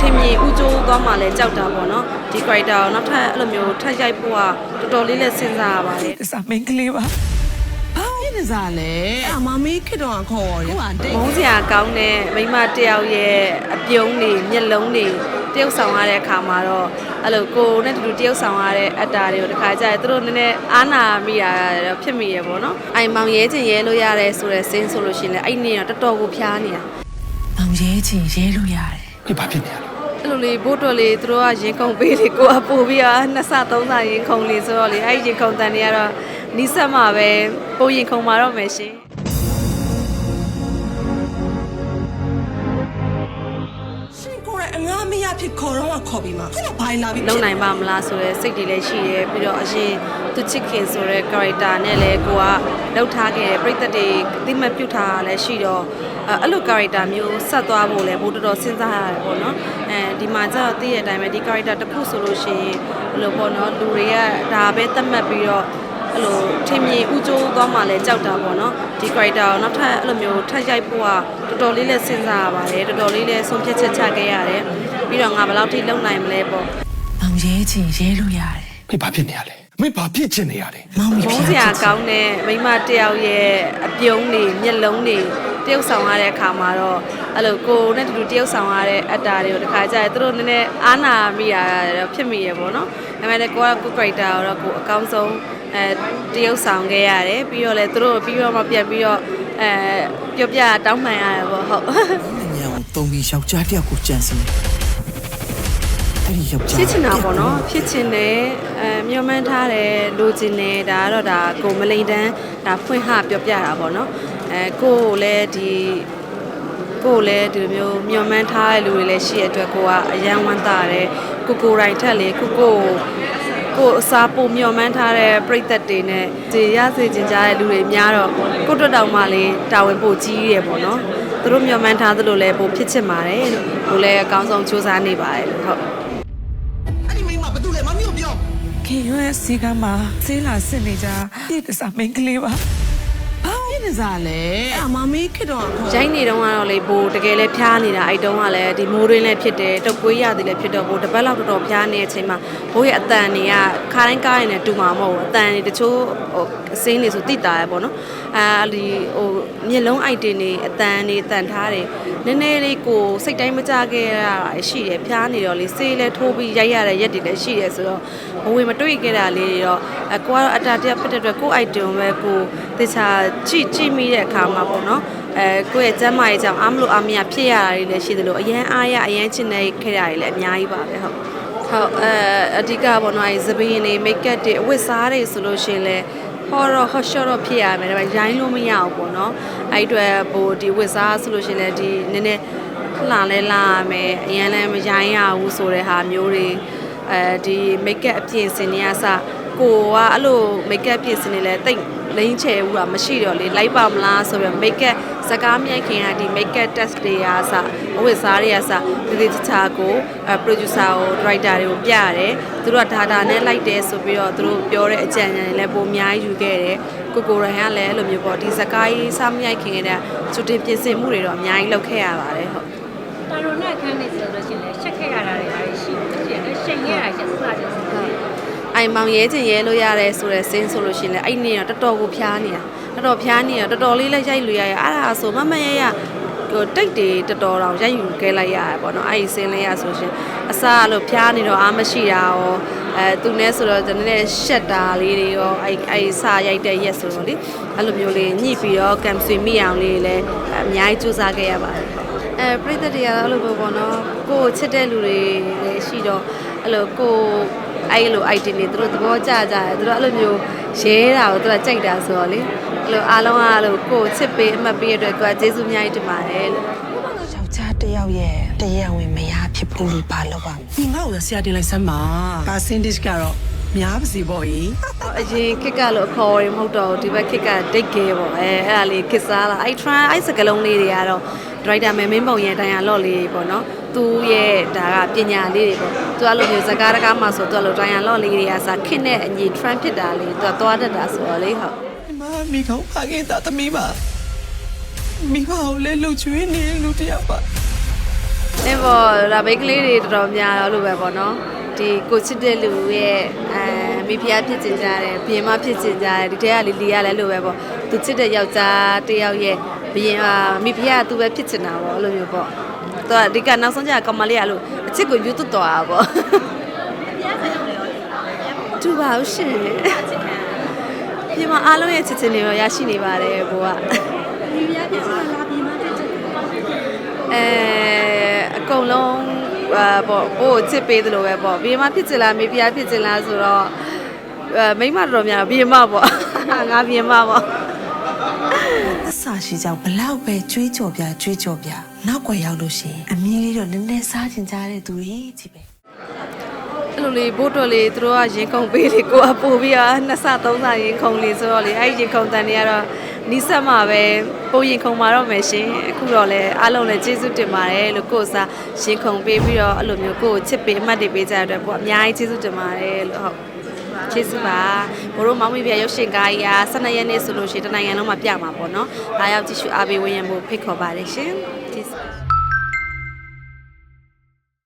ထင်မြင်ဥကျိုးသွားမှလည်းကြောက်တာပေါ့နော်ဒီ character ကိုနောက်ထပ်အဲ့လိုမျိုးထပ်ရိုက်ဖို့ကတော်တော်လေးလည်းစဉ်းစားရပါတယ်တစားမင်းကလေးပါဘာဖြစ်နေစားလဲအမမေးခစ်တော့ခေါ်ရတယ်ဟုတ်ပါတိတ်မုန်းစရာကောင်းတဲ့မိန်းမတစ်ယောက်ရဲ့အပြုံးတွေမျက်လုံးတွေတရုပ်ဆောင်ရတဲ့အခါမှာတော့အဲ့လိုကိုယ်နဲ့တူတူတရုပ်ဆောင်ရတဲ့အတ္တတွေကိုတစ်ခါကျရင်သူတို့နည်းနည်းအားနာမိတာတော့ဖြစ်မိရပေါ့နော်အိမ်မောင်ရဲချင်ရဲလို့ရတယ်ဆိုတဲ့စင်းဆိုလို့ရှိရင်လည်းအဲ့ဒီနေ့တော့တော်တော်ကိုဖျားနေတာအောင်ရဲချင်ရဲလို့ရတယ် ဒီဘာဖြစ်နေရလဲ အဲ့လိုလေဘိုးတော်လေးသူတို့ကရင်ခုန်ပေးလေကိုကပို့ပြီးတော့နှစ်ဆသုံးဆရင်ခုန်လေဆိုတော့လေအဲ့ဒီရင်ခုန်တန်တွေကတော့နီးစက်မှာပဲပို့ရင်ခုန်มาတော့မယ်ရှင်ရှင်ကိုယ်တိုင်အငားမရဖြစ်ခေါ်တော့ခေါ်ပြီးမှခုနဘိုင်လာပြီးလုံနိုင်ပါမလားဆိုတဲ့စိတ်တွေလည်းရှိရဲပြီးတော့အရင်သူချစ်ခင်ဆိုတဲ့ character နဲ့လည်းကိုကလောက်ထားခဲ့တဲ့ပြိသက်တွေအသိမဲ့ပြုတ်ထားတာလည်းရှိတော့ အဲ့အဲ့လို character မျိုးဆက်သွားဖို့လည်းဘိုးတော်တော်စဉ်းစားရတယ်ပေါ့နော်အဲဒီမှာကျတော့သိရတဲ့အတိုင်းပဲဒီ character တစ်ခုဆိုလို့ရှိရင်ဘယ်လိုပေါ့နော်လူတွေကဒါပဲသတ်မှတ်ပြီးတော့အဲ့လိုထင်မြင်ဥကျိုးသွားမှလည်းကြောက်တာပေါ့နော်ဒီ character ကိုနောက်ထပ်အဲ့လိုမျိုးထပ်ရိုက်ဖို့ကတော်တော်လေးလည်းစဉ်းစားရပါတယ်တော်တော်လေးလည်းဆုံးဖြတ်ချက်ချခဲ့ရတယ်ပြီးတော့ငါဘယ်လောက်ထိလုံနိုင်မလဲပေါ့အောင်ရဲချင်ရဲလို့ရတယ်မင်းဘာဖြစ်နေရလဲမင်းဘာဖြစ်ချင်နေရလဲမောင်မီမုဖြန်းစစ်ရာကောင်းတဲ့မိန်းမတစ်ယောက်ရဲ့အပြုံးတွေမျက်လုံးတွေ တရုပ်ဆောင်ရတဲ့အခါမှာတော့အဲ့လိုကိုယ်နဲ့တူတူတရုပ်ဆောင်ရတဲ့အတ္တတွေကိုတစ်ခါကျရင်သူတို့နည်းနည်းအားနာမိတာတော့ဖြစ်မိရပေါ့နော်ဒါပေမဲ့လည်းကိုကကို character ကိုတော့ကိုအကောင်းဆုံးအဲတရုပ်ဆောင်ခဲ့ရတယ်ပြီးတော့လည်းသူတို့ပြီးတော့မှပြန်ပြီးတော့အဲပြောပြတောင်းပန်ရတယ်ပေါ့ဟုတ်ညံကိုတုံးပြီးယောက်ျားတစ်ယောက်ကိုကြံစီအဲ့ဒီယောက်ျားဖြစ်ချင်တာပေါ့နော်ဖြစ်ချင်တယ်အဲမျောမှန်းထားတယ်လိုချင်တယ်ဒါကတော့ဒါကိုမလိန်တန်းဒါဖွင့်ဟပြောပြတာပေါ့နော် အဲကိုကိုလည်းဒီကိုကိုလည်းဒီလိုမျိုးမျောမှန်းထားတဲ့လူတွေလည်းရှိရတဲ့အတွက်ကိုကအယံဝမ်းသာတယ်ကိုကိုတိုင်းထက်လေကိုကိုကိုအစားပုံမျောမှန်းထားတဲ့ပြိသက်တွေနဲ့ဒီရစေချင်ကြတဲ့လူတွေများတော့ကိုတွတ်တောင်မှလေးတာဝန်ပိုကြီးရပေါ့နော်သူတို့မျောမှန်းထားသလိုလည်းပိုဖြစ်ချင်ပါတယ်လို့ကိုလည်းအကောင်းဆုံးစူးစမ်းနေပါတယ်လို့ဟုတ်အဲ့ဒီမိန်းမဘာတူလဲမမီကိုပြောခင်ရွယ်စီကမှာဆေးလာစစ်နေကြဒီတစားမင်းကလေးပါ ဘာဖြစ်နေစားလဲအမမေးခစ်တော့ခေါ်ရိုင်းနေတော့ကတော့လေဘိုးတကယ်လဲဖျားနေတာအဲ့တုန်းကလည်းဒီမိုးရင်းလည်းဖြစ်တယ်တုတ်ကွေးရတယ်လည်းဖြစ်တော့ဘိုးတစ်ပတ်လောက်တော်တော်ဖျားနေတဲ့အချိန်မှာဘိုးရဲ့အတန်တွေကခါတိုင်းကားရင်လည်းတူမှာမဟုတ်ဘူးအတန်တွေတချို့ဟိုအစင်းတွေဆိုတိတာရပေါ့နော်အာဒီဟိုမျက်လုံးအိုက်တင်တွေအတန်တွေတန်ထားတယ် နည်းနည်းလေးကိုစိတ်တိုင်းမကြခဲ့ရတာရှိတယ်ဖျားနေတော့လေဆေးလဲထိုးပြီးရိုက်ရတဲ့ရက်တွေလည်းရှိတယ်ဆိုတော့ဘဝမတွေ့ခဲ့တာလေးတွေတော့အကိုကတော့အတားတရဖြစ်တဲ့အတွက်ကိုအိုက်တင်ပဲကိုတခြားကြည့်ကြည့်မိတဲ့အခါမှာပေါ့နော်အဲကိုယ့်ရဲ့ကျမ်းမာရေးကြောင့်အားမလို့အားမရဖြစ်ရတာတွေလည်းရှိသလိုအရန်အားရအရန်ချင်နေခဲ့တာတွေလည်းအများကြီးပါပဲဟုတ်ဟုတ်အဲအဓိကပေါ့နော်အဲသပင်းတွေမိတ်ကပ်တွေအဝတ်စားတွေဆိုလို့ရှိရင်လည်း ဟောတော့ဟော့ရှော့တော့ဖြစ်ရမယ်ဒါပေမဲ့ရိုင်းလို့မရဘူးပေါ့နော်အဲ့ဒီအတွက်ဟိုဒီဝတ်စားဆိုလို့ရှိရင်လည်းဒီနည်းနည်းလှလဲလာရမယ်အရင်လည်းမရိုင်းရဘူးဆိုတဲ့ဟာမျိုးတွေအဲဒီမိတ်ကပ်အပြင်စင်တွေကစကိုကအဲ့လိုမိတ်ကပ်ပြင်စင်တွေလည်းတိတ် လိမ့်ချယ်ဘူးတာမရှိတော့လေလိုက်ပါမလားဆိုပြီးမိတ်ကပ်စကားမြိုက်ခင်ကဒီမိတ်ကပ် test တွေကစအဝတ်စားတွေကစဒီဒီချာကိုအဲ producer ကို writer တွေကိုပြရတယ်သူတို့က data နဲ့လိုက်တယ်ဆိုပြီးတော့သူတို့ပြောတဲ့အကြံဉာဏ်တွေလည်းပုံအများကြီးယူခဲ့တယ်ကိုကိုရန်ကလည်းအဲ့လိုမျိုးပေါ့ဒီစကားကြီးစားမြိုက်ခင်ကတည်းကကျွတင်ပြင်ဆင်မှုတွေတော့အများကြီးလုပ်ခဲ့ရပါတယ်ဟုတ်တာရိုနဲ့အခန်းနေဆိုလို့ရှိရင်လည်းရှက်ခဲ့ရတာတွေအားရှိတယ်ရှိတယ်ရှိန်ခဲ့ရတာရှက်စလာတယ်ဆိုတော့ အိမ်မောင်ရဲချင်ရဲလို့ရတယ်ဆိုတဲ့စင်းဆိုလို့ရှိရင်လည်းအဲ့ဒီနေ့တော့တော်တော်ကိုဖျားနေတာတော်တော်ဖျားနေတာတော်တော်လေးလည်းရိုက်လို့ရရအဲ့ဒါဆိုမမရရဟိုတိတ်တွေတော်တော်တော့ရိုက်ယူခဲ့လိုက်ရတယ်ပေါ့နော်အဲ့ဒီစင်းလေးရဆိုရှင်အစားလို့ဖျားနေတော့အားမရှိတာရောအဲသူနဲ့ဆိုတော့ကျွန်တော်လည်းရှက်တာလေးတွေရောအဲ့အဲ့စာရိုက်တဲ့ရက်ဆိုတော့လေအဲ့လိုမျိုးလေးညှိပြီးတော့ကမ်ဆွေမိအောင်လေးလည်းအများကြီးစူးစမ်းခဲ့ရပါတယ်အဲပြိသက်တွေကတော့အဲ့လိုပဲပေါ့နော်ကိုယ်ချစ်တဲ့လူတွေလည်းရှိတော့အဲ့လိုကိုယ် အဲ့လို item တွေသူတို့သဘောကျကြတယ်သူတို့အဲ့လိုမျိုးရဲတာကိုသူကကြိုက်တာဆိုတော့လေအဲ့လိုအားလုံးကအဲ့လိုကိုယ်ချစ်ပေးအမှတ်ပေးရတဲ့အတွက်ကိုကကျေးဇူးအများကြီးတင်ပါတယ်လို့ယောက်ျားတစ်ယောက်ရဲ့တရားဝင်မရဖြစ်ဖို့လို့ဘာလုပ်ပါ့မလဲဒီငါ့ကိုဆရာတင်လိုက်စမ်းပါဒါစင်ဒစ်ကတော့များပါစီပေါ့ကြီးအရင်ခစ်ကလို့အခေါ်ရမဟုတ်တော့ဘူးဒီဘက်ခစ်ကဒိတ်ကေပေါ့အဲအဲ့ဒါလေးခစ်စားလာအဲ့ try အဲ့စကလုံးလေးတွေကတော့ director မဲမင်းပုံရဲ့တိုင်ရလော့လေးပေါ့နော် သူရဲ့ဒါကပညာလေးတွေပေါ့သူအဲ့လိုမျိုးစကားတကားမှဆိုသူအဲ့လိုတိုင်ရလော့လေးတွေကစားခစ်နဲ့အညီ trend ဖြစ်တာလေးသူကသွားတတ်တာဆိုတော့လေဟုတ်မမိကောင်းပါခဲ့တာသမီးပါမိဘကိုလည်းလှုပ်ချွေးနေလူတစ်ယောက်ပါအင်းပေါ့ဒါမိန်းကလေးတွေတော်တော်များတော့လို့ပဲပေါ့နော်ဒီကိုချစ်တဲ့လူရဲ့အဲမိဖုရားဖြစ်ကျင်ကြတယ်ဘီရင်မဖြစ်ကျင်ကြတယ်ဒီထဲကလီလီရလည်းလို့ပဲပေါ့သူချစ်တဲ့ယောက်ျားတစ်ယောက်ရဲ့ဘီရင်ကမိဖုရားကသူပဲဖြစ်ကျင်တာပေါ့အဲ့လိုမျိုးပေါ့ သူကဒီကနောက်ဆုံးကျကောင်မလေးကလို့အချစ်ကိုယူသွတ်တော်တာပေါ့သူပါဦးရှင်ပြင်မအားလုံးရဲ့ချစ်ချင်းတွေရောရရှိနေပါတယ်ဘိုးကအဲအကုန်လုံးအာပေါ့ဘို့ကိုချစ်ပေးသလိုပဲပေါ့ဘီမဖြစ်ချင်လားမေဖျားဖြစ်ချင်လားဆိုတော့အဲမိမတော်တော်များဘီမပေါ့ငါဘီမပေါ့ အဆာရှိကြောင်ဘလောက်ပဲကြွေးကြော်ပြကြွေးကြော်ပြနောက်ွယ်ရောက်လို့ရှိရင်အမီးလေးတော့နည်းနည်းစားချင်ကြတဲ့သူတွေကြီးပဲအဲ့လိုလေးဘိုးတော်လေးသူတို့ကရင်ခုန်ပေးလေကိုကပို့ပြီးတော့နှစ်ဆသုံးဆရင်ခုန်လေဆိုတော့လေအဲ့ဒီရင်ခုန်တန်တွေကတော့နီးစက်မှာပဲပို့ရင်ခုန်มาတော့မယ်ရှင်အခုတော့လေအားလုံးလည်းကျေးဇူးတင်ပါတယ်လို့ကိုယ်စားရင်ခုန်ပေးပြီးတော့အဲ့လိုမျိုးကိုကိုချစ်ပေးအမှတ်တွေပေးကြတဲ့အတွက်ပေါ့အများကြီးကျေးဇူးတင်ပါတယ်လို့ဟုတ် ကျေးဇူးပါဘိုးတို့မောင်မိပြရုပ်ရှင်ကားကြီးက12ရက်နေ့ဆိုလို့ရှိရင်တနိုင်ငံလုံးမှာပြမှာပေါ့နော်။ဒါရောက်ကြည့်ရှုအားပေးဝင်ရမှုဖိတ်ခေါ်ပါတယ်ရှင်။ကျေးဇူး